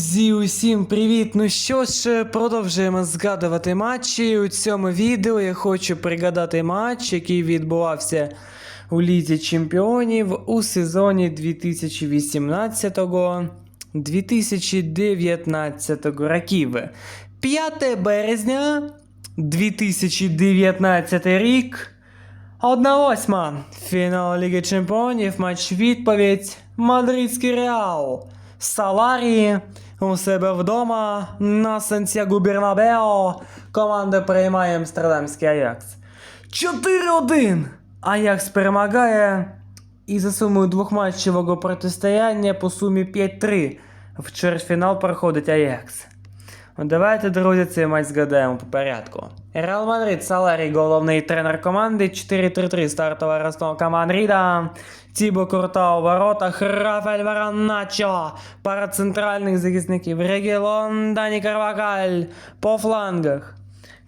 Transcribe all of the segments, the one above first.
Друзі, усім привіт! Ну що ж, продовжуємо згадувати матчі. У цьому відео я хочу пригадати матч, який відбувався у Лізі Чемпіонів у сезоні 2018-2019 років. 5 березня 2019 рік. Одна восьма. Фінал Ліги Чемпіонів, матч відповідь. Мадридський Реал. Саларії у себе вдома на Сантьяго Бернабео. Команда приймає Амстердамський Аякс. 4-1. Аякс перемагає. І за сумою двохматчевого протистояння по сумі 5-3 в чвертьфінал проходить Аякс. Давайте, друзі, цей матч згадаємо по порядку. Реал Мадрид, Саларій, головний тренер команди, 4-3-3, стартова розстановка Мадрида. Тібо Курта у воротах, Рафаель Вараначо, пара центральних захисників, Регілон, Дані Карвакаль по флангах.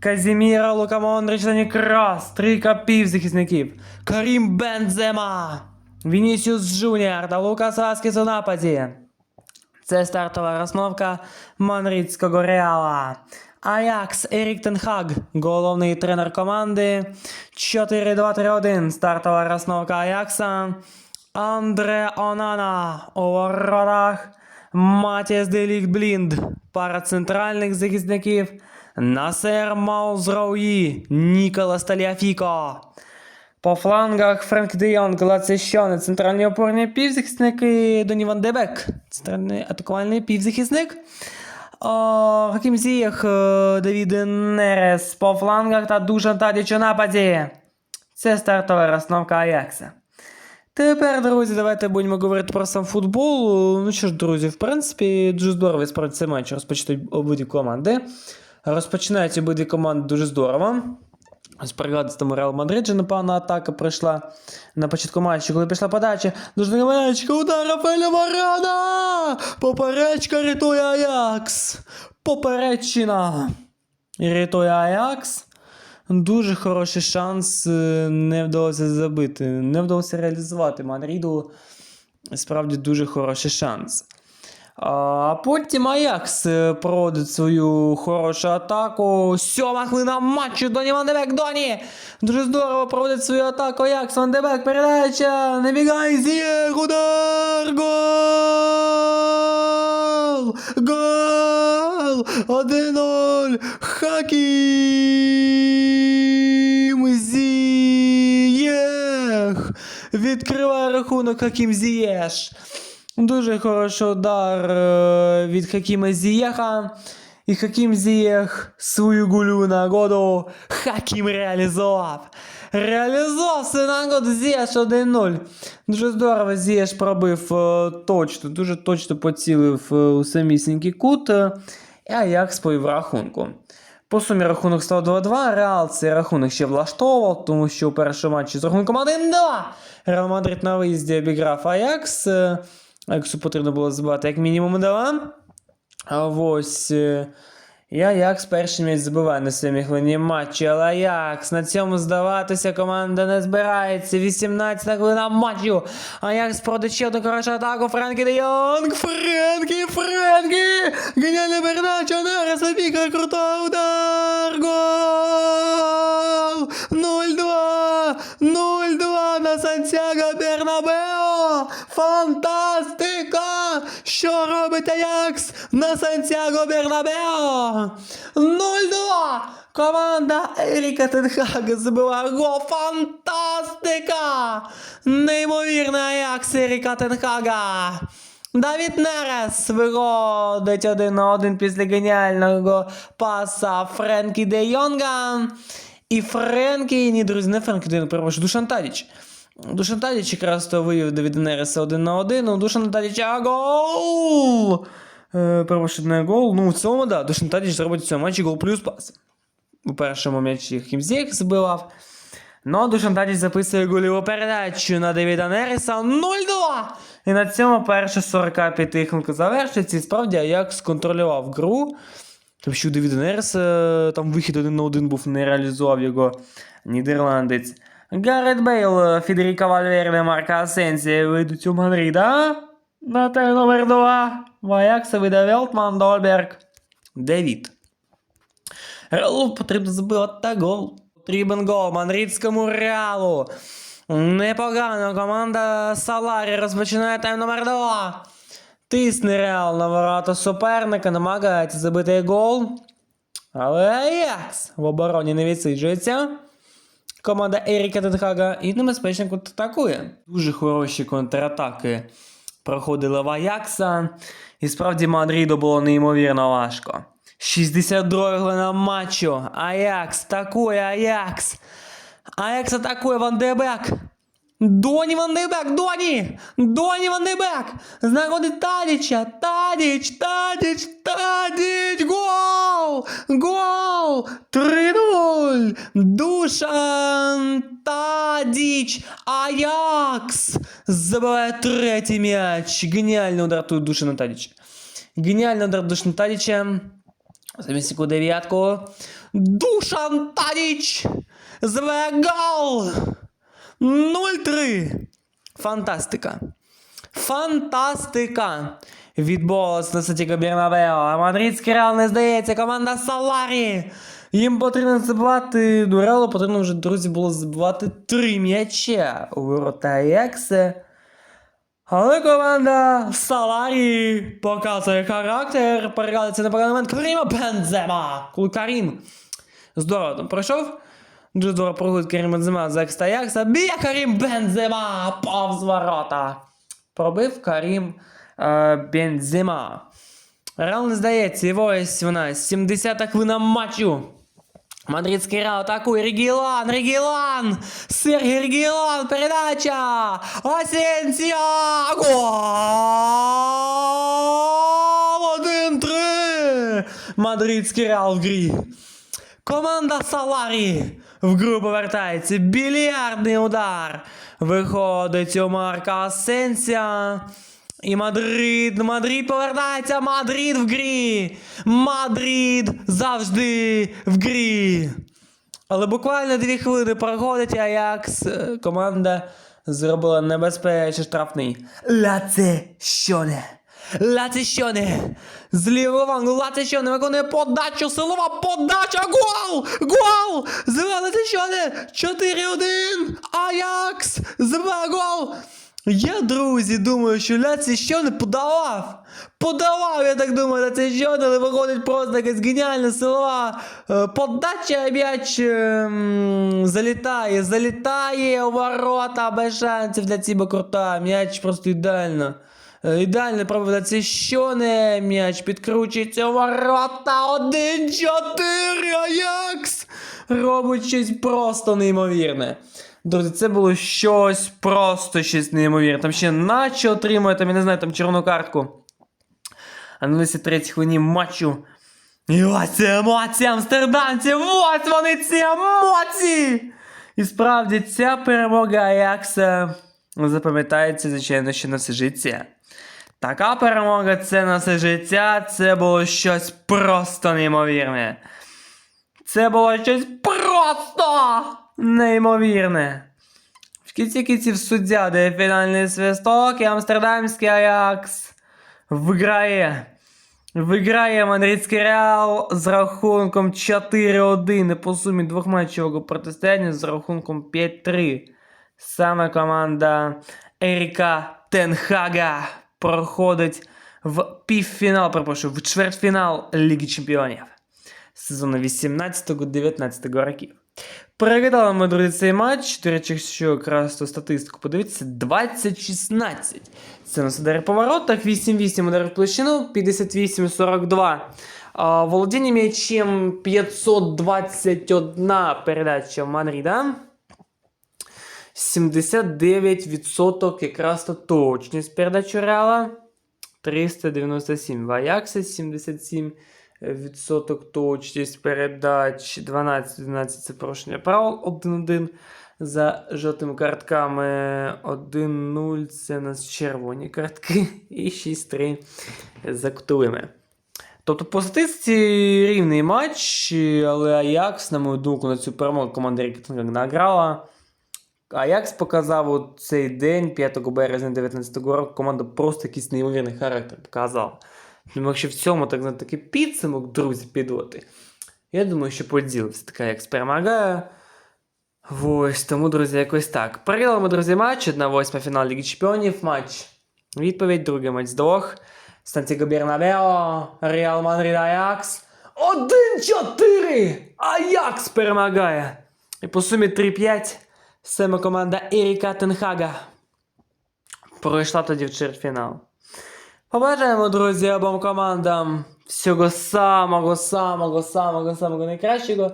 Казіміра, Лука Мондрич, Дані Крас, трійка півзахисників. Карім Бензема, Вінісіус Джуніор та Лукас Васкес у нападі. Це стартова розновка Манрідського Реала. Аякс Ерік Тенхаг, головний тренер команди. 4-2-3-1. Стартова розновка Аякса. Андре Онана у воротах. Матіас Делік Блінд. Пара центральних захисників. Насер Маузрауї. Ніколас Таліафіко. По флангах Френк Де Йонг, Лацещони, центральні опорні півзахисники, Доні Ван Дебек, центральний атакувальний півзахисник. О, Хакім Зієх, е, Давід Нерес по флангах та Душан Тадіч у нападі. Це стартова розновка Аякса. Тепер, друзі, давайте будемо говорити про сам футбол. Ну що ж, друзі, в принципі, дуже здорово справді цей матч розпочати обидві команди. Розпочинають обидві команди дуже здорово. Ось пригадується, тому Реал Мадрид же напевно атака прийшла на початку матчу, коли пішла подача. Дуже невеличка удар Рафаеля Варана! Поперечка рятує Аякс! Попереччина! Рятує Аякс. Дуже хороший шанс е, не вдалося забити. Не вдалося реалізувати Мадріду. Справді дуже хороший шанс. А потім Аякс е, проводить свою хорошу атаку. Сьома хвилина матчу Доні Вандебек, Доні! Дуже здорово проводить свою атаку Аякс, Вандебек, передача! Не бігай, Зієх, удар! Гол! Гол! 1-0! Хакім Зієх! Відкриває рахунок Хакім Зієш. Дуже хороший удар е, від Хакіма Зієха. І Хакім Зієх свою гулю нагоду Хакім реалізував. Реалізував свою нагоду Зієш 1-0. Дуже здорово Зієш пробив е, точно, дуже точно поцілив е, у самісінький кут. І Аякс повів рахунку. По сумі рахунок став 2-2. Реал цей рахунок ще влаштовував, тому що у першому матчі з рахунком 1-2 Реал Мадрид на виїзді обіграв Аякс. Е, потрібно було забивати як мінімум 2. А ось. е, І Аякс перший м'яч забиває на сьомій хвилині матчі, але Аякс на цьому здаватися команда не збирається. 18 хвилина матчу. Аякс продає ще одну хорошу атаку. Френкі де Йонг. Френкі, Френкі! Геніальна передача, Нерес вибігає, крутой удар! Гол! 0-2! 0-2 на Сантьяго Бернабео! Фантастика! Що робить Аякс на Сантьяго Бернабео? 0-2! Команда Еріка Тенхага забиває гол. Фантастика! Неймовірний Аякс Еріка Тенхага! Давід Нерес виходить один на один після геніального паса Френкі Де Йонга. І Френкі, ні, друзі, не Френкі Де Йонга, перепрошую, Душан Тадіч. Душан Тадіч якраз то вивів Давіда Нереса один на один. У Душан Тадіча гол! Е, перепрошую, не гол. Ну, в цьому, да, Душан Тадіч зробить в цьому матчі гол плюс пас. У першому м'ячі Хімзєк забивав. Ну, Душан Тадіч записує гольову передачу на Девіда Нереса 0-2. І на цьому перша 45 хвилинка завершується. І справді Аякс сконтролював гру. Тому що у Девіда Нереса е, там вихід один на один був, не реалізував його нідерландець. Гаррет Бейл, Федеріка Вальверде, Марка Асенсія вийдуть у Мадрида. На те номер два. В Аякса вийде Велтман Дольберг. Девід. Реалу потрібно забивати гол. Потрібен гол Мадридському Реалу. Непогано команда Саларі розпочинає тайм номер 2. Тисне Реал на ворота суперника, намагається забити гол. Але Аякс в обороні не відсиджується. Команда Еріка Тенхага і небезпечно контратакує. Дуже хороші контратаки проходили в Аякса. І справді Мадриду було неймовірно важко. 62 хвилина матчу. Аякс атакує Аякс. Аякс атакує Ван де Бек. Доні Ван де Бек, Доні! Доні Ван де Бек! Знаходить Тадіча! Тадіч! Тадіч! Тадіч! Душан Тадіч! Аякс! Забиває третій м'яч. Геніальний удар тут Душана Тадіча. Геніальний удар Душана Тадіча. Замість яку дев'ятку. Душан Тадіч! Забиває гол! 0-3. Фантастика. Фантастика. Відбулось на Сантьяго Бернабео. А Мадридський Реал не здається. Команда Саларі. Їм потрібно забивати. До Реалу потрібно вже, друзі, було забивати три м'яча у ворота Аякса. Але команда Саларі показує характер. Переглядається на момент Каріма Бензема. Коли Карім здорово там пройшов. Дуже здорово проходить Карім Бензема за екста Аякса. Б'є Карім Бензема повз ворота. Пробив Карім е, Бензема. Реал не здається, ось вона, 70-та хвилина матчу. Мадридський Реал атакує Регілан, Регілан! Сергій Регілан, передача! Асенсіо! Гол! 1-3! Мадридський Реал в грі. Команда Саларі в гру повертається. Більярдний удар. Виходить у Марка Асенсія. І Мадрид, Мадрид повертається, Мадрид в грі. Мадрид завжди в грі. Але буквально дві хвилини проходить, Аякс е, команда зробила небезпечний штрафний. Лаце щоне. Лаце щоне. З лівого вангу Лаце щоне виконує подачу, силова подача, гол! Гол! Зива Лаце щоне! 4-1! Аякс! Зива гол! Я, друзі, думаю, що Ляці що не подавав. Подавав, я так думаю, на це що, але виходить просто якась геніальна силова е, подача, м'яч е, залітає, залітає у ворота без шансів для Ціба крута. М'яч просто ідеально. Е, Ідеально пробив це що не м'яч підкручується у ворота 1-4 Аякс робить щось просто неймовірне. Друзі, це було щось просто щось неймовірне. Там ще наче отримує, там, я не знаю, там червону картку. А на 23 хвилині матчу. І ось ці емоції амстердамців! Ось вони ці емоції! І справді ця перемога Аякса запам'ятається, звичайно, ще на все життя. Така перемога це на все життя, це було щось просто неймовірне. Це було щось просто неймовірне. В кінці кінців суддя дає фінальний свисток і амстердамський Аякс виграє. Виграє Мадридський Реал з рахунком 4-1 і по сумі двохматчевого протистояння з рахунком 5-3. Саме команда Еріка Тенхага проходить в півфінал, перепрошую, в чвертьфінал Ліги Чемпіонів сезону 18-19 років. Переглядали ми, друзі, цей матч. До речі, якщо якраз ту статистику подивитися, 20-16. Це на удари по воротах, 8-8 ударів в площину, 58-42. А, володіння м'ячем 521 передача в Манріда. 79% якраз то точність передачі Реала. 397 в Аяксі, 77 відсоток точність передач 12-11 це порушення правил 1-1 за жовтими картками 1-0 це у нас червоні картки і 6-3 за кутовими. Тобто по статистиці рівний матч, але Аякс, на мою думку, на цю перемогу команда Рікетинга награла. Аякс показав у цей день, 5 березня 2019 року, команда просто якийсь неймовірний характер показала. Тому якщо в цьому так знаєте, такий підсумок, друзі, підводи, я думаю, що поділ все-таки Аякс перемагає. Ось, тому, друзі, якось так. Провели друзі, матч, 1-8 фінал Ліги Чемпіонів, матч. Відповідь, другий матч з двох. Сантьяго Бернабео, Реал Мадрид Аякс. 1-4! Аякс перемагає. І по сумі 3-5 саме команда Еріка Тенхага пройшла тоді в чвертьфінал. Побажаємо, друзі, обом командам всього самого, самого, самого, самого найкращого.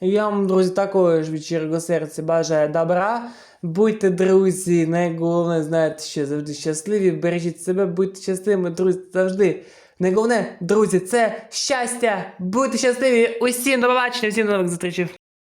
Я вам, друзі, такої ж від щирого серця бажаю добра. Будьте друзі, найголовніше, знаєте, що завжди щасливі. Бережіть себе, будьте щасливими, друзі, завжди. Найголовне, друзі, це щастя. Будьте щасливі. Усім до побачення, всім до нових зустрічей.